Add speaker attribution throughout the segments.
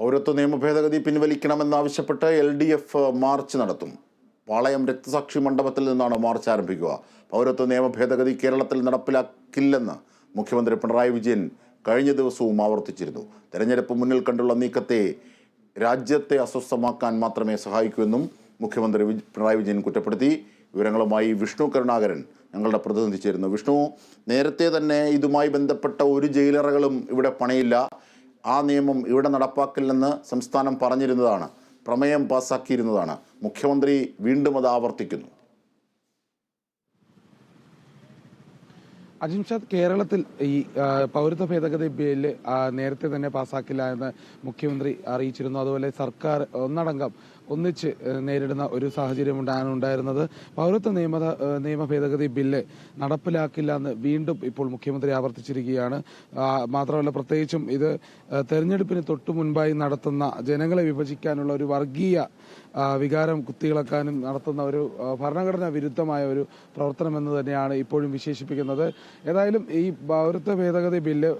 Speaker 1: പൗരത്വ നിയമ ഭേദഗതി പിൻവലിക്കണമെന്നാവശ്യപ്പെട്ട് എൽ ഡി എഫ് മാർച്ച് നടത്തും. പാളയം രക്തസാക്ഷി മണ്ഡപത്തിൽ നിന്നാണ് മാർച്ച് ആരംഭിക്കുക. പൗരത്വ നിയമ ഭേദഗതി കേരളത്തിൽ നടപ്പിലാക്കില്ലെന്ന് മുഖ്യമന്ത്രി പിണറായി വിജയൻ കഴിഞ്ഞ ദിവസവും ആവർത്തിച്ചിരുന്നു. തെരഞ്ഞെടുപ്പ് മുന്നിൽ കണ്ടുള്ള നീക്കത്തെ രാജ്യത്തെ അസ്വസ്ഥമാക്കാൻ മാത്രമേ സഹായിക്കൂ എന്നും മുഖ്യമന്ത്രി പിണറായി വിജയൻ കുറ്റപ്പെടുത്തി. വിവരങ്ങളുമായി വിഷ്ണു കരുണാകരൻ ഞങ്ങളുടെ പ്രതിനിധി ചേരുന്നു. വിഷ്ണു നേരത്തെ തന്നെ ഇതുമായി ബന്ധപ്പെട്ട ഒരു ജയിലറകളും ഇവിടെ പണിയില്ല. ആ നിയമം ഇവിടെ നടപ്പാക്കില്ലെന്ന് സംസ്ഥാനം പറഞ്ഞിരുന്നതാണ് പ്രമേയം പാസാക്കിയിരുന്നതാണ്. മുഖ്യമന്ത്രി വീണ്ടും അത് ആവർത്തിക്കുന്നു.
Speaker 2: അജിംഷാദ് കേരളത്തിൽ ഈ പൗരത്വ ഭേദഗതി ബില്ല് നേരത്തെ തന്നെ പാസ്സാക്കില്ല എന്ന് മുഖ്യമന്ത്രി അറിയിച്ചിരുന്നു. അതുപോലെ സർക്കാർ ഒന്നടങ്കം ഒന്നിച്ച് നേരിടുന്ന ഒരു സാഹചര്യം ഉണ്ടാണ് ഉണ്ടായിരുന്നത് പൗരത്വ നിയമ നിയമ ഭേദഗതി ബില്ല് നടപ്പിലാക്കില്ല എന്ന് വീണ്ടും ഇപ്പോൾ മുഖ്യമന്ത്രി ആവർത്തിച്ചിരിക്കുകയാണ്. മാത്രമല്ല പ്രത്യേകിച്ചും ഇത് തെരഞ്ഞെടുപ്പിന് തൊട്ടു മുൻപായി നടത്തുന്ന ജനങ്ങളെ വിഭജിക്കാനുള്ള ഒരു വർഗീയ വികാരം കുത്തിയിളക്കാനും നടത്തുന്ന ഒരു ഭരണഘടനാ വിരുദ്ധമായ ഒരു പ്രവർത്തനം എന്ന് തന്നെയാണ് ഇപ്പോഴും വിശേഷിപ്പിക്കുന്നത്. ഏതായാലും ഈ പൗരത്വ ഭേദഗതി ബില്ല്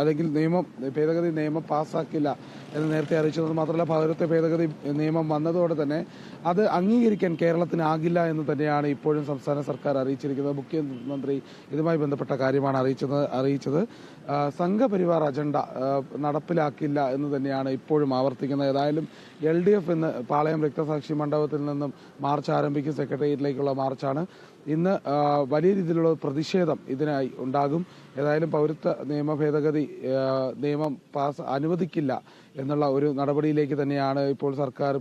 Speaker 2: അല്ലെങ്കിൽ നിയമം ഭേദഗതി നിയമം പാസ്സാക്കില്ല എന്ന് നേരത്തെ അറിയിച്ചത്. മാത്രമല്ല പൗരത്വ ഭേദഗതി നിയമം വന്നതോടെ തന്നെ അത് അംഗീകരിക്കാൻ കേരളത്തിനാകില്ല എന്ന് തന്നെയാണ് ഇപ്പോഴും സംസ്ഥാന സർക്കാർ അറിയിച്ചിരിക്കുന്നത്. മുഖ്യമന്ത്രി ഇതുമായി ബന്ധപ്പെട്ട കാര്യമാണ് അറിയിച്ചത് അറിയിച്ചത്. സംഘപരിവാർ അജണ്ട നടപ്പിലാക്കില്ല എന്ന് തന്നെയാണ് ഇപ്പോഴും ആവർത്തിക്കുന്നത്. ഏതായാലും എൽ ഡി എഫ് ഇന്ന് പാളയം രക്തസാക്ഷി മണ്ഡപത്തിൽ നിന്നും മാർച്ച് ആരംഭിക്കും. സെക്രട്ടേറിയറ്റിലേക്കുള്ള മാർച്ചാണ്. ഇന്ന് വലിയ രീതിയിലുള്ള പ്രതിഷേധം ഇതിനായി ഉണ്ടാകും. ഏതായാലും പൗരത്വ നിയമ ഭേദഗതി നിയമം പാസ് അനുവദിക്കില്ല എന്നുള്ള ഒരു നടപടിയിലേക്ക് തന്നെയാണ് ഇപ്പോൾ സർക്കാർ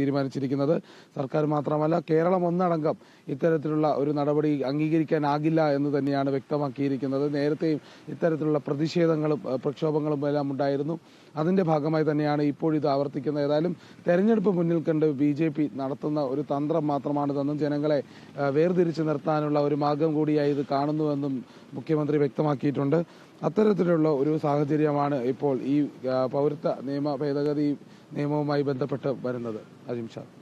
Speaker 2: തീരുമാനിച്ചിരിക്കുന്നത്. സർക്കാർ മാത്രമല്ല കേരളം ഒന്നടങ്കം ഇത്തരത്തിലുള്ള ഒരു നടപടി അംഗീകരിക്കാനാകില്ല എന്ന് തന്നെയാണ് വ്യക്തമാക്കിയിരിക്കുന്നത്. നേരത്തെയും ഇത്തരത്തിലുള്ള പ്രതിഷേധങ്ങളും പ്രക്ഷോഭങ്ങളും എല്ലാം ഉണ്ടായിരുന്നു. അതിന്റെ ഭാഗമായി തന്നെയാണ് ഇപ്പോൾ ഇത് ആവർത്തിക്കുന്നത്. ഏതായാലും തെരഞ്ഞെടുപ്പ് മുന്നിൽ കണ്ട് ബി ജെ പി നടത്തുന്ന ഒരു തന്ത്രം മാത്രമാണിതെന്നും ജനങ്ങളെ വേർതിരിച്ചു നിർത്താനുള്ള ഒരു മാർഗം കൂടിയായി ഇത് കാണുന്നുവെന്നും മുഖ്യമന്ത്രി വ്യക്തമാക്കിയിട്ടുണ്ട്. അത്തരത്തിലുള്ള ഒരു സാഹചര്യമാണ് ഇപ്പോൾ ഈ പൗരത്വ നിയമ ഭേദഗതി നിയമവുമായി ബന്ധപ്പെട്ട് വരുന്നത്. അജിംഷാദ്